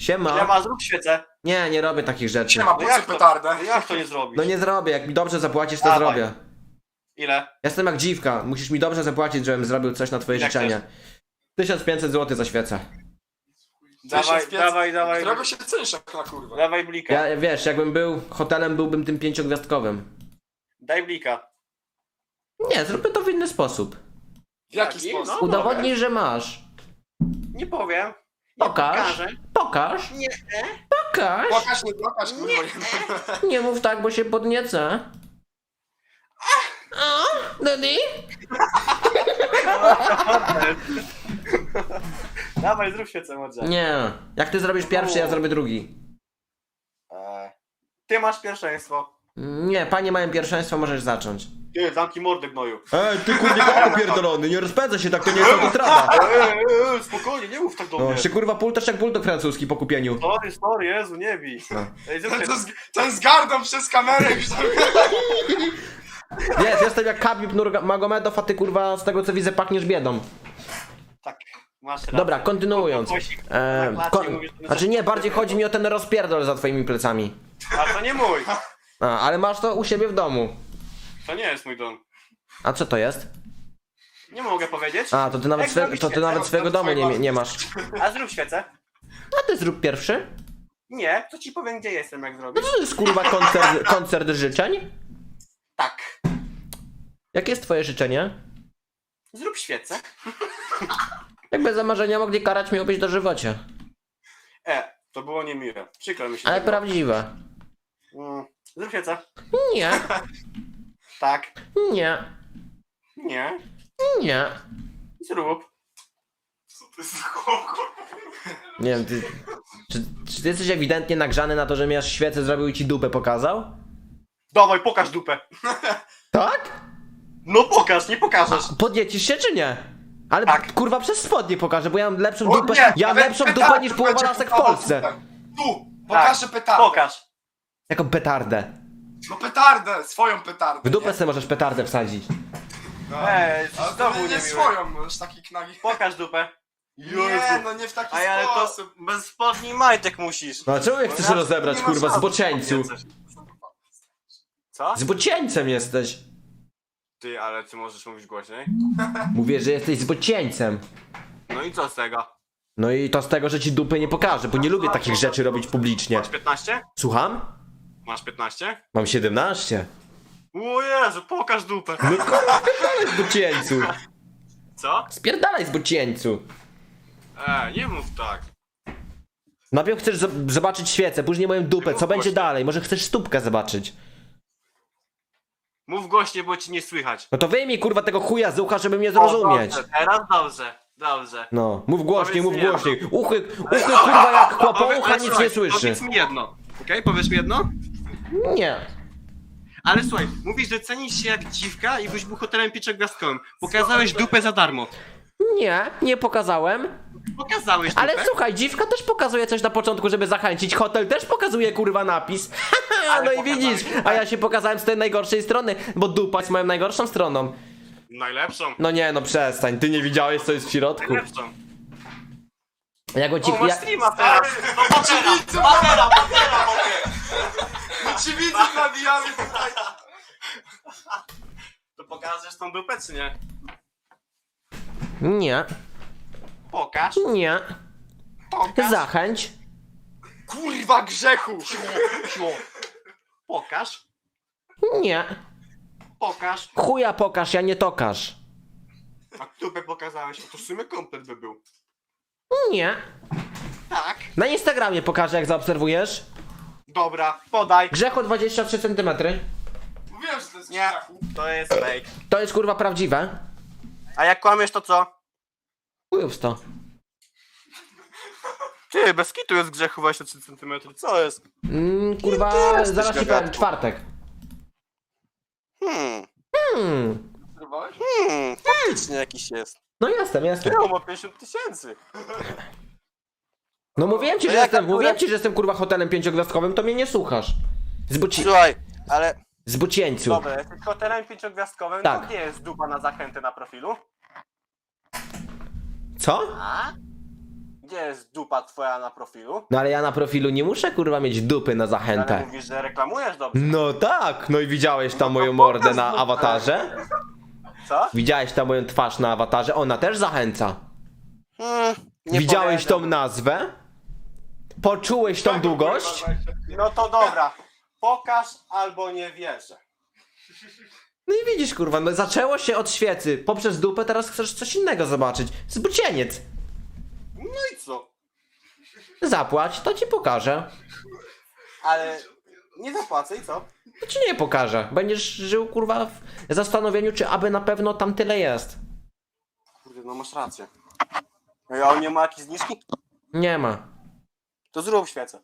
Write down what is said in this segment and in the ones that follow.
Siema. Siema, zrób świecę. Nie, nie robię takich rzeczy. Siema, No jak to? petardę? No Jak to nie zrobić? No nie zrobię, jak mi dobrze zapłacisz, to Dawaj. zrobię. Ile? Jestem jak dziwka, musisz mi dobrze zapłacić, żebym zrobił coś na twoje Jak życzenie. 1500 zł za świecę. Dawaj, 1500. dawaj, dawaj. Którego się cenisz jak na kurwę? Dawaj blika. Ja, wiesz, jakbym był hotelem, byłbym tym pięciogwiazdkowym. Daj blika. Nie, zróbmy to w inny sposób. W jaki Jaki? sposób? No. Udowodnij, że masz. Nie powiem. Nie Pokaż. pokażę. Pokaż. Nie. Pokaż. Płakasz, nie płakasz, kurwa. Nie mów tak, bo się podniecę. A, Daddy? Dawaj, zrób świecę, mordzia. Nie. Jak ty zrobisz pierwszy, ja zrobię drugi. Eee, Ty masz pierwszeństwo. Nie, panie mają pierwszeństwo, możesz zacząć. Ty, zamknij mordę gnoju. Ej, ty kurwa pierdolony, nie rozpędzaj się tak, to nie jest autostrada. Eee, eee, spokojnie, nie mów tak do No, mnie. się kurwa pultasz jak bulldog francuski po kupieniu. Sorry, sorry, Jezu, nie bij. No. Ej, Ten, z- ten z gardą przez kamerę już tam... Jest, jestem jak Khabib Nurmagomedov, a ty kurwa z tego co widzę pachniesz biedą. Tak, masz rację. Dobra, kontynuując. E, kon... Znaczy nie, bardziej chodzi mi o ten rozpierdol za twoimi plecami. A to nie mój. A, ale masz to u siebie w domu. To nie jest mój dom. A co to jest? Nie mogę powiedzieć. A, to ty nawet, Jak swe... zrobić to ty świecę? nawet swojego domu nie, nie masz. A zrób świecę. A ty zrób pierwszy. Nie, to ci powiem, gdzie jestem, jak No zrobisz. to jest kurwa koncert, koncert życzeń? Tak. Jakie jest twoje życzenie? Zrób świecę. Jakby za marzenia mogli karać miałbyś do żywocie. E, to było niemiłe. Przykro mi się. Ale tego. prawdziwe. Mm, Zrób świecę. Nie, Tak. nie, Nie. nie. Zrób. Co to jest za? Nie wiem, ty... Czy, czy ty jesteś ewidentnie nagrzany na to, że miasz świecę zrobił i ci dupę pokazał? Dawaj, pokaż dupę. Tak? No pokaż, nie pokażesz. Podniecisz się czy nie? Ale Tak. kurwa przez spodnie pokażę, bo ja mam lepszą O dupę. nie, ja mam nawet lepszą petardę dupę niż połowa będzie lasek w Polsce. tutaj. Tu, pokażę petardę. Pokaż. Jaką petardę. No petardę, swoją petardę. W dupę nie? sobie możesz petardę wsadzić. No. Ej, Ale to znowu nie, nie swoją, możesz taki knagi. Pokaż dupę. Nie, no nie w taki A ja ale to sposób. bez spodni majtek musisz. No a czemu chcesz ja- rozebrać, kurwa, zboczeńcu? Co? Zbocieńcem jesteś. Ty, ale ty możesz mówić głośniej. Mówię, że jesteś zbocieńcem. No i co z tego? No i to z tego, że ci dupy nie pokażę, bo nie lubię takich rzeczy robić publicznie. Masz 15? Słucham? Masz 15? Mam 17. O Jezu, pokaż dupę. No kurwa, zbocieńcu. Co? Spierdalaj zbocieńcu. E, nie mów tak. Najpierw chcesz zo- zobaczyć świecę, później moją dupę. Co będzie dalej? Może chcesz stópkę zobaczyć? Mów głośniej, bo ci nie słychać. No to wyjmij kurwa tego chuja z ucha, żeby mnie zrozumieć. O, dobrze, teraz dobrze, dobrze. No, mów głośniej, mów Powiedz głośniej. Uchy, uchy kurwa jak kłopoucha Ale nic słuchaj, nie słyszy. Powiedz mi jedno, okej? Powiesz mi jedno? Nie. Ale słuchaj, mówisz, że cenisz się jak dziwka i byś był hotelem pięciogwiazdkowym. Pokazałeś dupę za darmo. Nie, nie pokazałem. Pokazałeś dupę. Ale słuchaj, dziwka też pokazuje coś na początku, żeby zachęcić. Hotel też pokazuje kurwa napis. Ale no i pokazałeś widzisz, a ja się pokazałem z tej najgorszej strony, bo dupa jest moją najgorszą stroną. Najlepszą. No nie, no przestań, ty nie widziałeś co jest w środku. Najlepszą. Jak go ci... O, masz ja... streama teraz. No patera, patera, patera, mogę. Ci widzę nabijamy tutaj. To pokażesz tą dupę, czy nie? Nie, Pokaż. nie. Pokaż. Zachęć. Kurwa grzechu. Pokaż. Nie. Pokaż. Chuja pokaż, ja nie tokasz. A dupę pokazałeś, to w sumie komplet by był. Nie. Tak. Na Instagramie pokażę jak zaobserwujesz. Dobra, podaj. Grzechu 23 cm. Mówiłem, że to jest Nie, grzechu. to jest fake. To jest kurwa prawdziwe. A jak kłamiesz, to co? Chujów to. Ty, bez kitu jest grzechu 23 cm. Co jest? Mm, kurwa, jesteś zaraz ci powiem, czwartek. Hmm, Hmm. Hmm, faktycznie jakiś jest. No jestem, jestem. Ty, ma 50 tysięcy. No mówiłem ci, To że jestem, mówiłem ci, że jestem kurwa hotelem pięciogwiazdkowym, to mnie nie słuchasz. Zbuci... Słuchaj, ale Zbucieńcu. dobra, jesteś hotelem pięciogwiazdkowym, Tak. to gdzie jest dupa na zachęty na profilu? Co? A? Gdzie jest dupa twoja na profilu? No ale ja na profilu nie muszę kurwa mieć dupy na Ale zachętę. mówisz, że reklamujesz dobrze. No tak, no i widziałeś tam moją mordę na awatarze? Co? Widziałeś tam moją twarz na awatarze? Ona też zachęca. Hmm, nie Widziałeś tą nazwę? Poczułeś tą długość? No to dobra. Pokaż albo nie wierzę. No i widzisz kurwa, no zaczęło się od świecy. Poprzez dupę teraz chcesz coś innego zobaczyć. Zbucieniec. No i co? Zapłać, to ci pokażę. Ale nie zapłacę i co? To ci nie pokażę. Będziesz żył kurwa w zastanowieniu, czy aby na pewno tam tyle jest. Kurde, no masz rację. No i on nie ma jakiejś zniżki? Nie ma. To zrób świecę.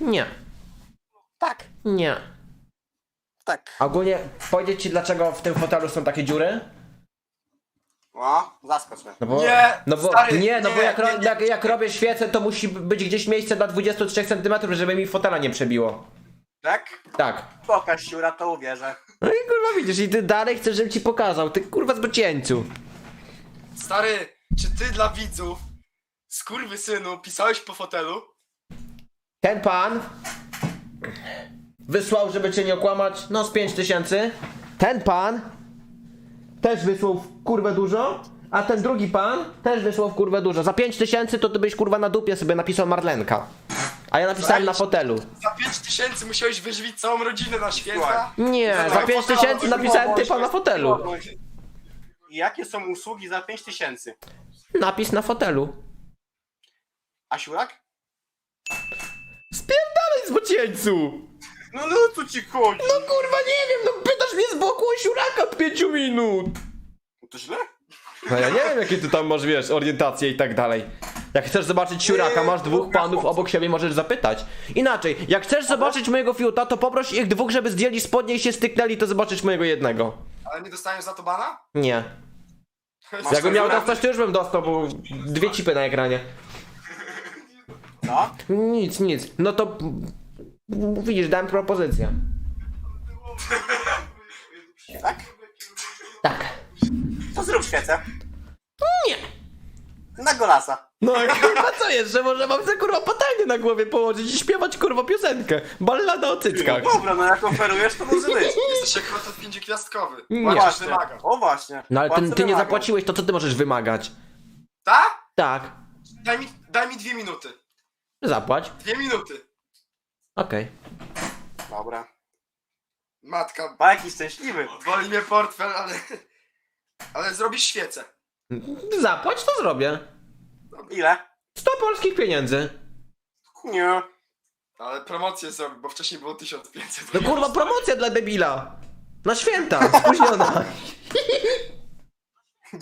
Nie. Tak. Nie. Tak. Ogólnie powiedzieć ci dlaczego w tym fotelu są takie dziury? O, zaskocz mnie. No bo, Nie, no bo, stary, nie, no bo nie, jak, ro- nie, nie. jak, jak robię świecę, to musi być gdzieś miejsce dla 23 cm, żeby mi fotela nie przebiło. Tak? Tak. Pokaż siura, to uwierzę. No i kurwa widzisz, i ty dalej chcesz, żebym ci pokazał, ty kurwa zbocieńcu. Stary, czy ty dla widzów, synu, pisałeś po fotelu? Ten pan wysłał, żeby cię nie okłamać, no z 5 tysięcy. Ten pan też wysłał w kurwę dużo, a ten drugi pan też wysłał w kurwę dużo. Za 5 tysięcy to ty byś kurwa na dupie sobie napisał Marlenka. A ja napisałem na fotelu. Za 5 tysięcy musiałeś wyżywić całą rodzinę na święta? Nie, Za za tego 5 fotela tysięcy napisałem typa na fotelu. I jakie są usługi za 5 tysięcy? Napis na fotelu. A siurak? Spierdalaj z bocieńcu! No no co ci chodzi? No kurwa nie wiem, no pytasz mnie z boku o siuraka od 5 minut. To źle? No ja nie wiem jakie ty tam masz, wiesz, orientacje i tak dalej. Jak chcesz zobaczyć siuraka, masz dwóch panów obok siebie, możesz zapytać. Inaczej, jak chcesz zobaczyć mojego fiuta, to poproś ich dwóch, żeby zdjęli spodnie i się styknęli, to zobaczysz mojego jednego. Ale nie dostaniesz za to bana? Nie. Masz Jakbym miał dostać, to już bym dostał, bo dwie cipy na ekranie. Co? Nic, nic. No to... Widzisz, dałem propozycję. Tak? Tak. To zrób świecę. Nie. Na golasa. No a co jeszcze? Może mam sobie kurwa patelnię na głowie położyć i śpiewać kurwa piosenkę. Ballada o cyckach. Dobra, no jak oferujesz, to może być. Jesteś jak kotlet pięciogwiazdkowy. Nie. No właśnie. wymaga. O właśnie. No ale ty, Płacę ty nie zapłaciłeś, to co ty możesz wymagać? Tak? Tak. Daj mi, daj mi dwie minuty. Zapłać. Dwie minuty. Okej. Dobra. Matka, Pa jaki szczęśliwy. boli mnie portfel, ale... Ale zrobisz świecę. Zapłać, to zrobię. Ile? 100 polskich pieniędzy. Nie. Ale promocję zrobi, bo wcześniej było 1500. No kurwa, promocja dla debila. Na święta, spóźniona.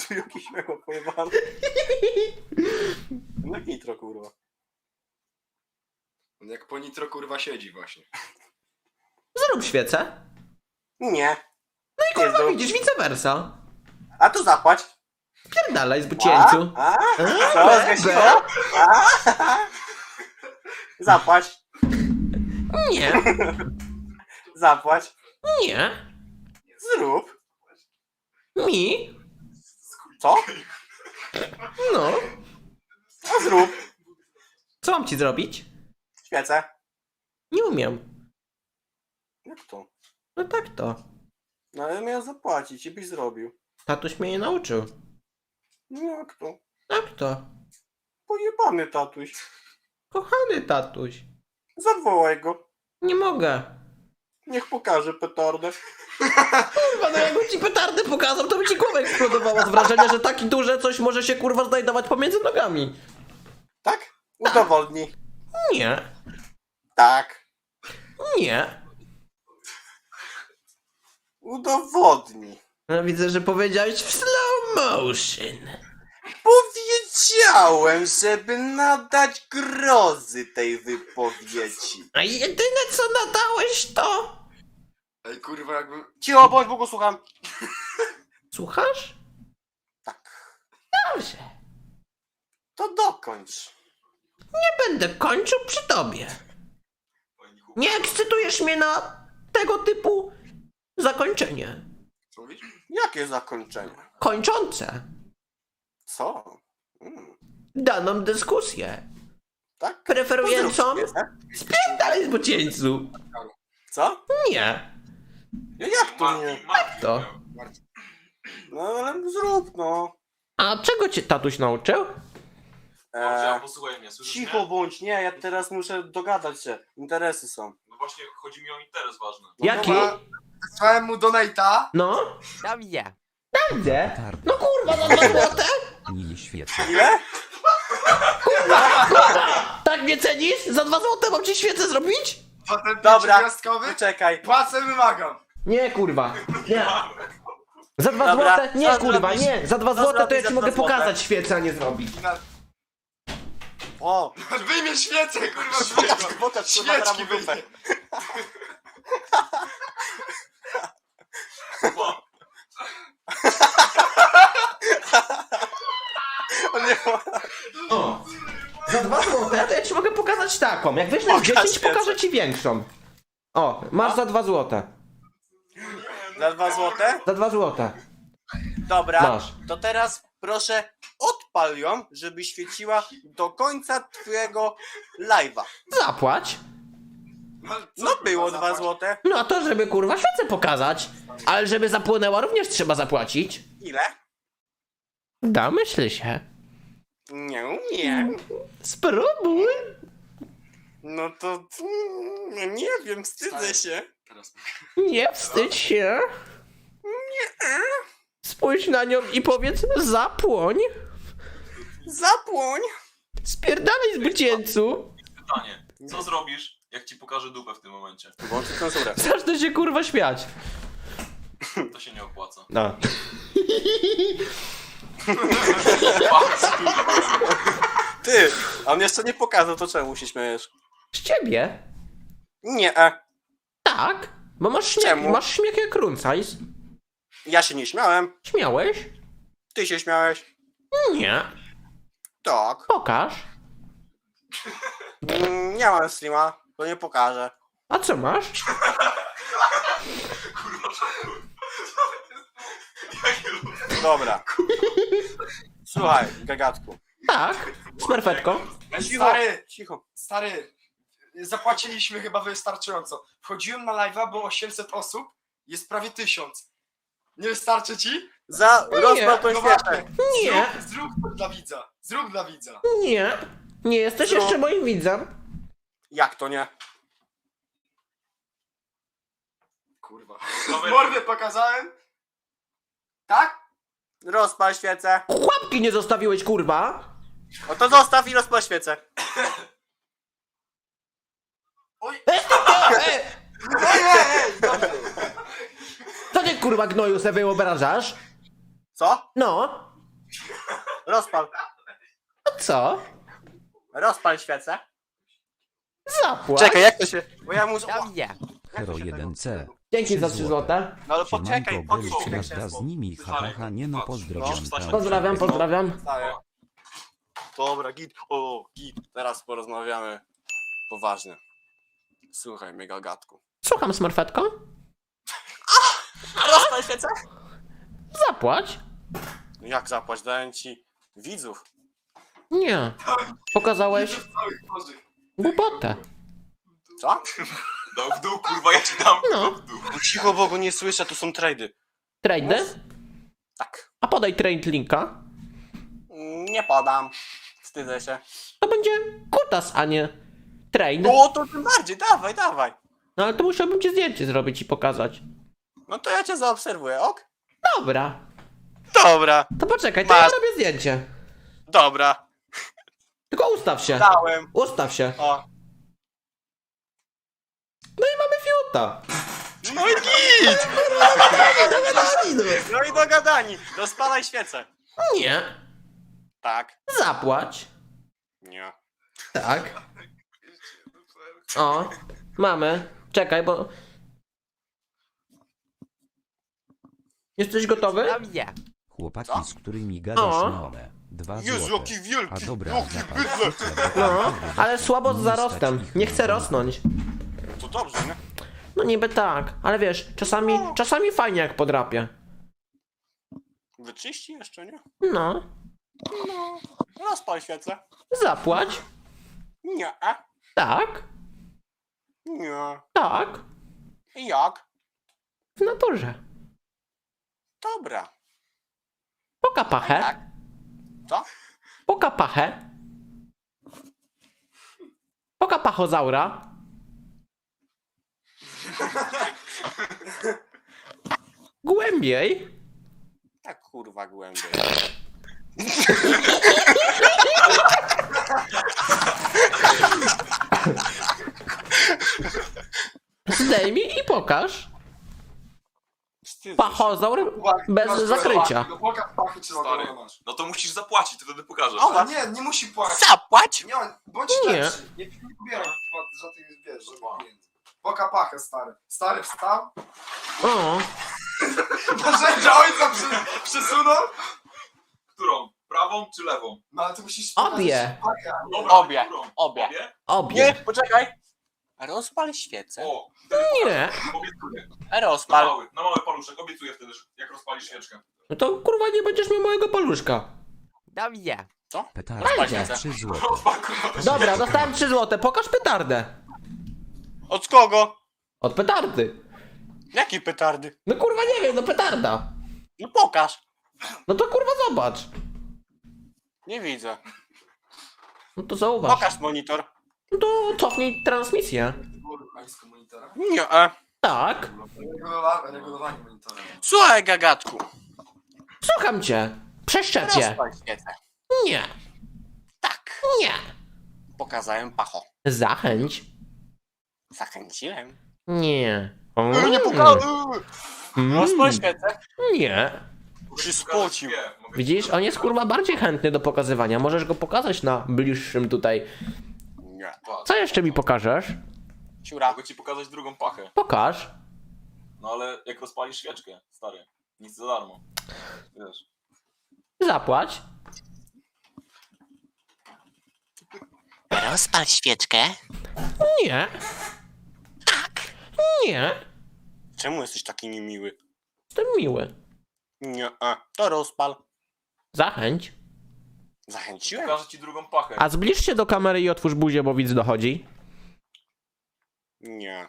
Tu jakiś miał pojebany. No nitro kurwa. On Jak po nitro kurwa siedzi właśnie. Zrób świecę. Nie. No i kurwa, Jezu. widzisz, vice versa. A tu zapłać. Pierdalaj z bucieńcu. A? A? A, Co, be, zgasiło? A? Zapłać. Nie, Zapłać. nie. Zrób. Mi? Co? No. No zrób. Co mam ci zrobić? Świecę. Nie umiem. Jak to? No tak to. No ale miał zapłacić i byś zrobił. Tatuś mnie nie nauczył. No jak to? Tak to. Pojebany tatuś. Kochany tatuś. Zawołaj go. Nie mogę. Niech pokaże petardę. Kurwa, no jakbym ci petardę pokazał, to by ci głowa eksplodowała z wrażenia, że takie duże coś może się kurwa znajdować pomiędzy nogami. Tak? Udowodnij. Nie. Tak. Nie. Udowodnij. No widzę, że powiedziałeś w slow motion. Powiedziałem, żeby nadać grozy tej wypowiedzi. A jedyne co nadałeś to... Ej kurwa jakbym... Cicho, bądź, bo go słucham. Słuchasz? Tak. Dobrze. To dokończ. Nie będę kończył przy tobie. Nie ekscytujesz mnie na tego typu zakończenie. Co mówisz? Jakie zakończenie? Kończące. Co? Mm. daną dyskusję. Tak? Preferującą Pozdrówcie, spierdalaj z bocieńcu. Co? Nie. No jak to nie? To. No ale zrób no. A czego cię tatuś nauczył? Eee, posłuchaj mnie, słyszysz cicho mnie? bądź, nie, ja teraz muszę dogadać się. Interesy są. No właśnie, chodzi mi o interes ważny. No Jaki? dobra. Wysłałem mu donate'a. No. Tam ja. Gdzie? No kurwa, za dwa złote? Nie świecę. Ile? Tak mnie cenisz? Za dwa złote mam ci świecę zrobić? Dobra, Dobra. Gwiazdkowy? poczekaj. Płacę wymagam. Nie, kurwa. Nie. Za dwa Dobra, złote? Nie, kurwa, zrobisz? nie. Za dwa Co złote to ja zrobisz ci za mogę dwa złote? pokazać świecę, a nie zrobić. O, Wyjmie świecę, kurwa, pokaż, świecę. pokaż, kurwa, Świeczki mu dupę. wyjmie. Nie, O. Za dwa złote to ja ci mogę pokazać taką. Jak weźmiesz Pokaż 10, świecę. pokażę ci większą. O, masz za dwa złote. Za dwa złote? Za dwa złote. Dobra, Masz. to teraz proszę odpal ją, żeby świeciła do końca twojego live'a. Zapłać. No było dwa złote. No a to, żeby kurwa świecę pokazać. Ale żeby zapłynęła również trzeba zapłacić. Ile? Domyśl się. Nie, nie. Spróbuj. No to mm, nie wiem, wstydzę się. Teraz Nie wstydź się. Nie. Spójrz na nią i powiedz zapłoń. Zapłoń. Spierdalaj z bucięcu. pytanie. Co zrobisz, jak ci pokażę dupę w tym momencie? Włączyć cenzurę. Zacznę się kurwa śmiać. To się nie opłaca. No. Ty, a on jeszcze nie pokazał, to czemu się śmiejesz? Z ciebie? Nie, e, Tak. Bo masz śmiech, Czemu? masz śmiech jak runcajs. ja się nie śmiałem. Śmiałeś? Ty się śmiałeś. Nie. Tak. Pokaż. Mm, nie mam streama, to nie pokażę. A co masz? Dobra. Słuchaj, gagatku. Tak. Smerfetko. Cicho, Stary, cicho. stary, zapłaciliśmy chyba wystarczająco. Wchodziłem na live'a, było 800 osób, jest prawie 1000. Nie wystarczy ci? Za rozpał No właśnie, Nie. Zrób, zrób to dla widza. Zrób dla widza. Nie. Nie jesteś Co? jeszcze moim widzem. Jak to nie? Kurwa. Dobra. Mordę pokazałem? Tak? Rozpal świecę. Łapki nie zostawiłeś, kurwa. No to zostaw i rozpal świecę. Oj, Ej, ej, ej, ej, dobrze. Co ty kurwa gnoju sobie wyobrażasz? Co? No. Rozpal. A co? Rozpal świecę. Zapłać. Czekaj, jak to się... Bo ja muszę... Ja. Hero 1C. Dzięki za 3 Trzy złote. No ale Siemanko, poczekaj, Belu podsuń gwiazda z nimi, hahaha, nie no, pozdrawiam. tam. Pozdrawiam, pozdrawiam. Dobra, git. O, git. Teraz porozmawiamy poważnie. Słuchaj mnie, gagatku. Słucham, smerfetko. Rozpal świecę? Zapłać. No Jak zapłać? Dałem ci widzów. Nie. Pokazałeś głupotę. Co? Dał w dół, kurwa, ja ci dam. No. w dół. No cicho, bo go nie słyszę, tu są trady. Trade? Tak. A podaj trade linka. Nie podam. Wstydzę się. To będzie kutas, a nie trade. No to tym bardziej, dawaj, dawaj. No ale to musiałbym ci zdjęcie zrobić i pokazać. No to ja cię zaobserwuję, ok? Dobra. Dobra, To poczekaj, to ja Masz. robię zdjęcie. dobra. Tylko ustaw się. Dałem. Ustaw się. O. No i mamy fiuta. No i git! No i dogadani. Rozpalaj świecę. Nie. Tak. Zapłać. Nie. Tak. O. Mamy. Czekaj, bo... Jesteś gotowy? Tam ja. Chłopaki, Co? z którymi gadasz O. na one. Dwa Jezu, złote. jaki wielki, A dobra, jaki bydlak. bo No, ale słabo z nie zarostem. Nie na chcę rosnąć. To dobrze, nie? No niby tak, ale wiesz, czasami, czasami fajnie jak podrapię. Wyczyści jeszcze, nie? No. No, rozpal świecę. Zapłać. Nie, Tak, nie. tak. Jak? W naturze. Dobra. Poka pachę. Tak. Co? Poka pachę. Poka pachozaura. Głębiej. Tak kurwa głębiej. Zdejmij i pokaż. Wstydzę się. Pachozaur bez zakrycia. No pokaż pachy, czy Stary. masz. No to musisz zapłacić, to wtedy pokażesz. O, Ale nie, nie musi płacić. Zapłać! Nie, bądź Nie. Nie, nie pobieraj chyba żadnych, wiesz, żadnych pieniędzy. Poka pachę, stary. Stary wstał. O, Narzędzia ojca przy, przesunął. Którą? Prawą czy lewą? No ale ty musisz... Obie. Pachę. Dobra, Obie. którą? Obie. Obie? Nie, obie. poczekaj. Rozpal świecę. O, wtedy Nie. obiecuję. Na Rozpal. mały, na mały paluszek, obiecuję wtedy, że jak rozpalisz świeczkę. No to kurwa nie będziesz miał mojego paluszka. Dobrze. Petarda Fajnie. 3 zł. Rozpal kurwa też. Dobra, dostałem 3 złote. Pokaż petardę. Od kogo? Od petardy. Jakie petardy? No kurwa nie wiem, no petarda. No pokaż. No to kurwa zobacz. Nie widzę. No to zauważ. Pokaż monitor. No to cofnij transmisję. Monitora. Nie. e. Tak. Regulowa- Regulowanie monitora. Słuchaj, gagatku. Słucham cię. Przeszczepię. Rozpal świecę. Nie. Tak. Nie. Pokazałem pacho. Zachęć. Zachęciłem. Nie. Nie pokazałem. Rozpal Mm. świecę. Nie. Się spocił. Widzisz, on jest kurwa bardziej chętny do pokazywania. Możesz go pokazać na bliższym tutaj. Nie. Co jeszcze mi pokażesz? Ciura. Mogę ci pokazać drugą pachę. Pokaż. No ale jak rozpalisz świeczkę, stary. Nic za darmo. Wiesz. Zapłać. Rozpal świeczkę. Nie. Nie. Czemu jesteś taki niemiły? Jestem miły. Nie. e. To rozpal. Zachęć. Zachęciłem. Pokażę ci drugą pachę. A zbliż się do kamery i otwórz buzię, bo widz dochodzi. Nie.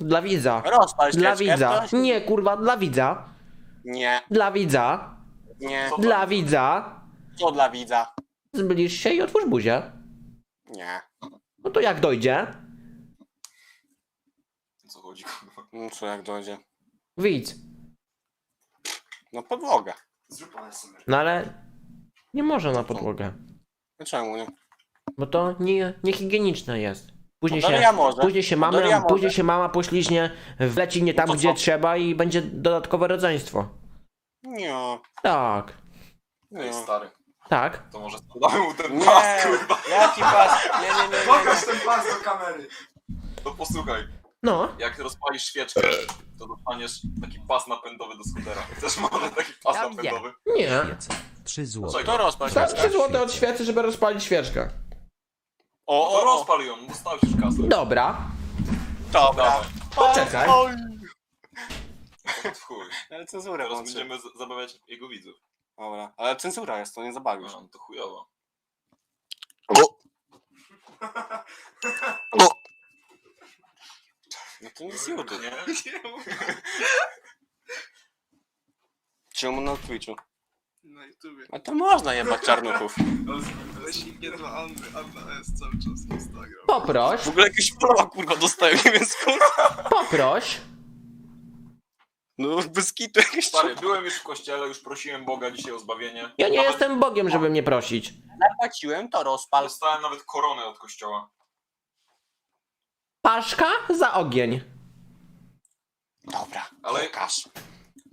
Dla widza. Rozpal Dla świeczkę. widza. proszę. Nie, kurwa, dla widza. Nie. Dla widza. Nie. Co Dla widza. Co dla widza? Zbliż się i otwórz buzię. Nie. No to jak dojdzie? O co chodzi, kurwa? No co jak dojdzie? Widz. No podłoga. Zrób ASMR. No ale nie może na podłogę. No czemu nie? Bo to nie, niehigieniczne jest. Później No to się, ja może. później się No to mamy, ja może. później się mama pośliźnie, wleci nie tam, No to gdzie co? trzeba i będzie dodatkowe rodzeństwo. Nie. Tak, Ej, Nie. stary. tak. To może sprzedamy mu ten Nie. pas, kurwa. Jaki pas? Nie, nie, nie, nie. Pokaż ten pas do kamery. To posłuchaj. No, Jak rozpalisz świeczkę, to dostaniesz taki pas napędowy do skutera. Chcesz może taki pas nie. napędowy? nie. 3 zł. To rozpal Za świeczkę. 3 złote od świecy, żeby rozpalić świeczkę. O, o, o. rozpal ją, dostałeś już kasę. Dobra, Dobra. Poczekaj. Oj. W chuj. Ale cenzurę Teraz włączy. będziemy z- zabawiać jego widzów. Dobra. Ale cenzura jest, to nie zabawisz. No, to chujowo. No to nic YouTube. Nie? Czemu na Twitchu? Na YouTubie. A to można jebać czarnuchów. Silnie dla Anny. Anna jest cały czas Instagram. Poproś, W ogóle jakieś polowa kurwa dostają, nie wiem skąd. poproś. No bez kitu jakieś Stary, byłem już w kościele, już prosiłem Boga dzisiaj o zbawienie. Ja nie Nawet jestem Bogiem, żeby mnie prosić. Zapłaciłem, to rozpal. Dostałem nawet koronę od kościoła. Paszka za ogień. Dobra, Ale- pokaż.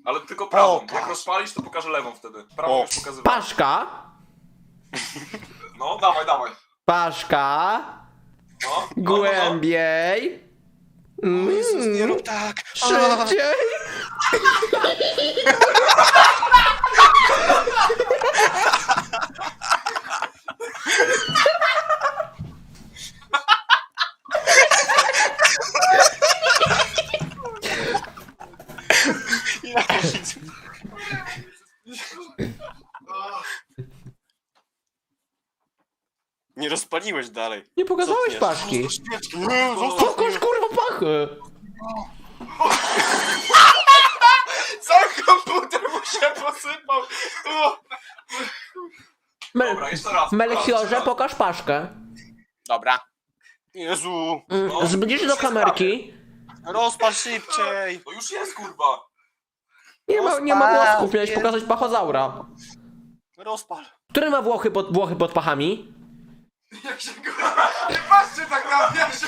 Ale tylko prawą. Pokaż. Jak rozpalisz, to pokażę lewą wtedy. Prawą O. już pokazywałem. Paszka, No, dawaj, dawaj. paszka, No. No, No, no. głębiej, Jezus, nie rób mm. tak! szybciej. Nie rozpaliłeś dalej. Nie pokazałeś Cofniesz. Pokaż kurwa pachę. Cały komputer mu się posypał. Melchiorze, pokaż paszkę. Dobra. Jezu, mm, Zbliż do kamerki. rozpal szybciej. To już jest, kurwa. Nie ma, nie ma włosków, miałeś pokazać pachozaura. Rozpal. Który ma włochy pod, włochy pod pachami? jak się go... Nie patrzcie tak na mnie, jak się...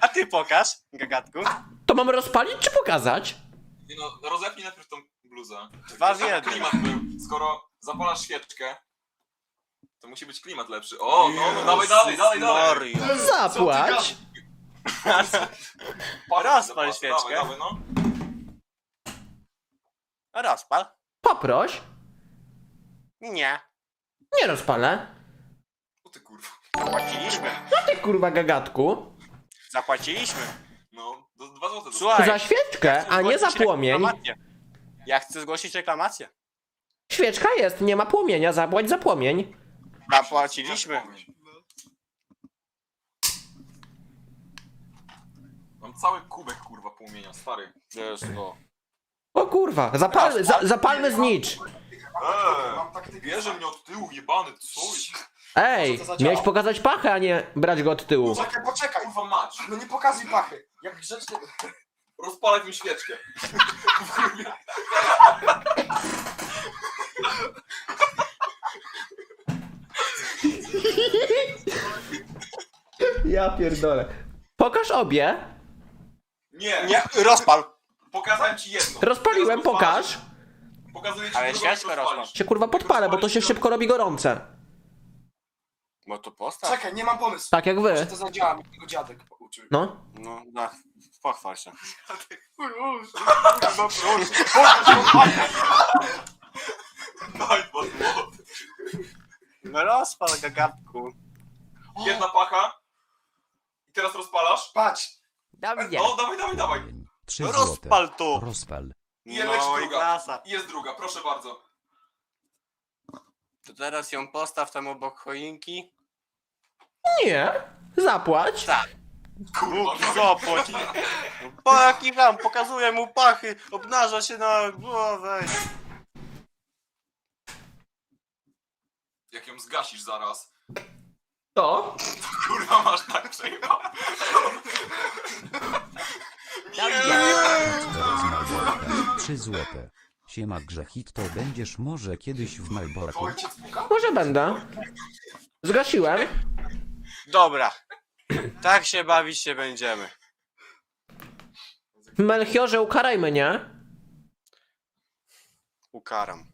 A ty pokaż, gagatku. To mamy rozpalić czy pokazać? Nie no, rozepnij najpierw tą bluzę. Dwa w Żeby jednym. klimat był. Skoro zapalasz świeczkę, to musi być klimat lepszy. O, no, no dawaj dalej, dalej, dalej. Maria. Zapłać. Rozpal dawaj, świeczkę. Dawaj, no. Rozpal. Poproś. Nie. Nie rozpalę. O ty kurwa. Zapłaciliśmy. Ty kurwa gagatku. Zapłaciliśmy. No, do, dwa złote. Słuchaj. Za świeczkę, a nie za Zgłosić płomień. reklamację. Ja chcę zgłosić reklamację. Świeczka jest, nie ma płomienia, zapłać za płomień. Zapłaciliśmy. Mam cały kubek kurwa płomienia, stary. Jezu. O kurwa, zapalmy, za, zapalmy znicz. Eee, Mam taktykę. bierze mnie od tyłu, jebany, coś. Ej, miałeś pokazać pachę, a nie brać go od tyłu. Poczekaj, poczekaj. Kurwa mać. No nie pokazuj pachy. Jak grzecznie... Rozpalaj mi świeczkę. Ja pierdolę. Pokaż obie. Nie, Nie, rozpal. Pokazałem ci jedno. Rozpaliłem, Teraz rozpalasz. pokaż. Pokazuję ci Ale drugą, rozpalisz. rozpal. Się kurwa podpalę, bo to się szybko robi gorące. No to postaw. Czekaj, nie mam pomysłu. Tak jak Może wy. to zadziała, mnie tego dziadek pouczył. No. No, da. Pochwal się. Daj. No rozpal, gagatku. Jedna pacha. I teraz rozpalasz. Patrz. Dobrze. No, dawaj, dawaj, dawaj. 3 No złote. rozpal to. Rozpal. I leci No i druga. klasa. Jest druga, proszę bardzo. To teraz ją postaw tam obok choinki. Nie. Zapłać. Tak. Kurwa. No, po jaki tam, pokazuję mu pachy, obnaża się na głowę. Jak ją zgasisz zaraz. To? Kurwa, masz tak przejechał. 3 złote. Siema grzechit to będziesz może kiedyś w Malborku. Ojciec? Może będę. Zgasiłem. Dobra. Tak się bawić się będziemy. Melchiorze, ukaraj mnie. Ukaram.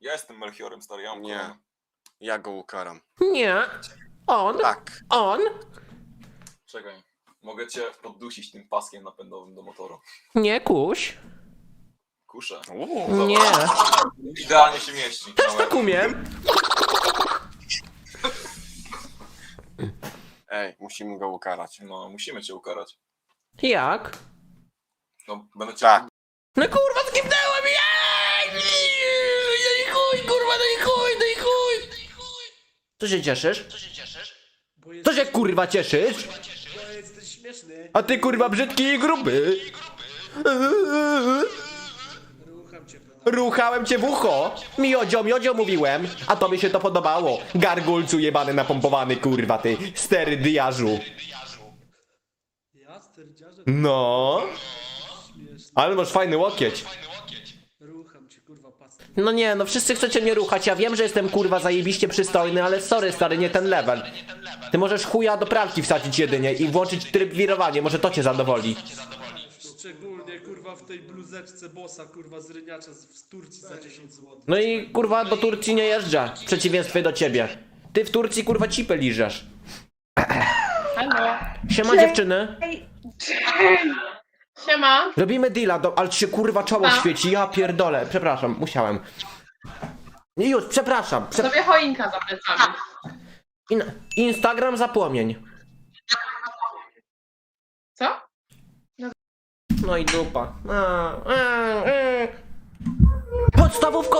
Ja jestem Melchiorem, stary, ja mam Nie. koronę. Ja go ukaram. Nie. On. Tak. On. Czekaj. Mogę cię poddusić tym paskiem napędowym do motoru. Nie kuś. Kuszę. Uuu. Nie. Idealnie się mieści. Też tak umiem. Ej, musimy go ukarać. No, musimy cię ukarać. Jak? No, będę cię... Tak. No kurwa, skipnęłem! Jej! I chuj, kurwa, no no i chuj! Co się cieszysz? Co się kurwa cieszysz? A ty kurwa brzydki i gruby. Ruchałem cię w ucho. Miodzio, miodzio mówiłem. A tobie się to podobało. Gargulcu jebany napompowany kurwa ty. Sterydiarzu. Ja sterdziarze No. śmieszny. Ale masz fajny łokieć. Rucham cię, kurwa, pasty. No nie, no wszyscy chcecie mnie ruchać, ja wiem, że jestem kurwa zajebiście przystojny, ale sorry stary, nie ten level. Ty możesz chuja do pralki wsadzić jedynie i włączyć tryb wirowanie, może to cię zadowoli. Szczególnie, kurwa, w tej bluzeczce bossa, kurwa, z ryniacza z, z Turcji za 10 zł. No i kurwa do Turcji nie jeżdżę, w przeciwieństwie do ciebie. Ty w Turcji kurwa cipę liżesz. Halo. Siema dziewczyny. Ej. Siema. Robimy deala, do... ale ci się kurwa czoło świeci, ja pierdolę. Przepraszam, musiałem. I już, przepraszam. Prze... Sobie choinka za plecami. In... Instagram za płomień. Co? No i dupa. A, a, a. Podstawówkowi